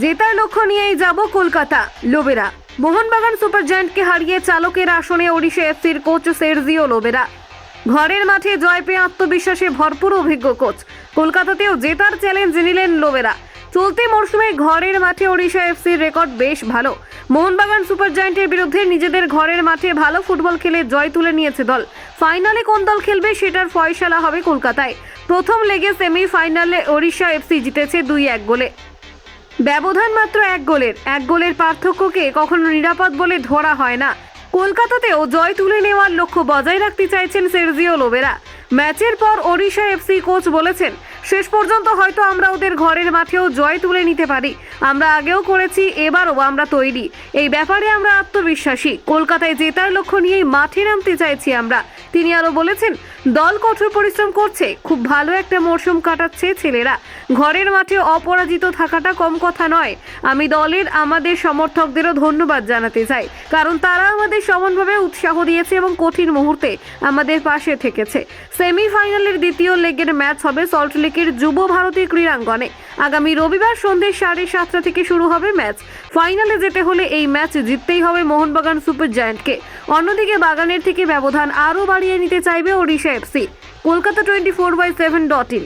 জেতার লক্ষ্য নিয়েই যাব কলকাতা। লোবেরা মোহনবাগান সুপার জায়ান্টকে হারিয়ে চালকের আসনে ওড়িশা এফসির কোচ সেরজিও লোবেরা ঘরের মাঠে জয় পেয়ে আত্মবিশ্বাসে ভরপুর অভিজ্ঞ কোচ। কলকাতাতেও জেতার চ্যালেঞ্জ নিলেন লোবেরা চলতি মরশুমে ঘরের মাঠে ওড়িশা এফসির রেকর্ড বেশ ভালো। মোহনবাগান সুপার জায়ান্টের বিরুদ্ধে নিজেদের ঘরের মাঠে ভালো ফুটবল খেলে জয় তুলে নিয়েছে দল। ফাইনালে কোন দল খেলবে সেটার ফয়সালা হবে কলকাতায়। প্রথম লেগে সেমিফাইনালে ওড়িশা এফসি জিতেছে দুই এক গোলে। ব্যবধান মাত্র এক গোলের। এক গোলের পার্থক্যকে কখনো নিরাপদ বলে ধরা হয় না। কলকাতাতেও জয় তুলে নেওয়ার লক্ষ্য বজায় রাখতে চাইছেন সেরজিও লোবেরা। ম্যাচের পর ওড়িশা এফসি কোচ বলেছেন, শেষ পর্যন্ত হয়তো আমরা ওদের ঘরের মাঠেও জয় তুলে নিতে পারি। আমরা আগেও করেছি, এবারও আমরা তৈরি। এই ব্যাপারে আমরা আত্মবিশ্বাসী। কলকাতায় জেতার লক্ষ্য নিয়েই মাঠে নামতে চাইছি আমরা। তিনি আরও বলেছেন, দল কঠোর পরিশ্রম করছে, খুব ভালো একটা মরশুম কাটাচ্ছে ছেলেরা। ঘরের মাঠে অপরাজিত থাকাটা কম কথা নয়। আমি দলের, আমাদের সমর্থকদেরও ধন্যবাদ জানাতে চাই, কারণ তারা আমাদের সমানভাবে উৎসাহ দিয়েছে এবং কঠিন মুহূর্তে আমাদের পাশে থেকেছে। সেমিফাইনালের দ্বিতীয় লেগের ম্যাচ হবে সল্টলেকের যুব ভারতী ক্রীড়াঙ্গনে। আগামী রবিবার সন্ধ্যে সাড়ে সাতটা থেকে শুরু হবে ম্যাচ। ফাইনালে যেতে হলে এই ম্যাচ জিততেই হবে মোহনবাগান সুপার জায়ান্টকে। অন্যদিকে বাগানের থেকে ব্যবধান আরও বাড়িয়ে নিতে চাইবে Odisha FC. Kolkata twenty four by seven dot in.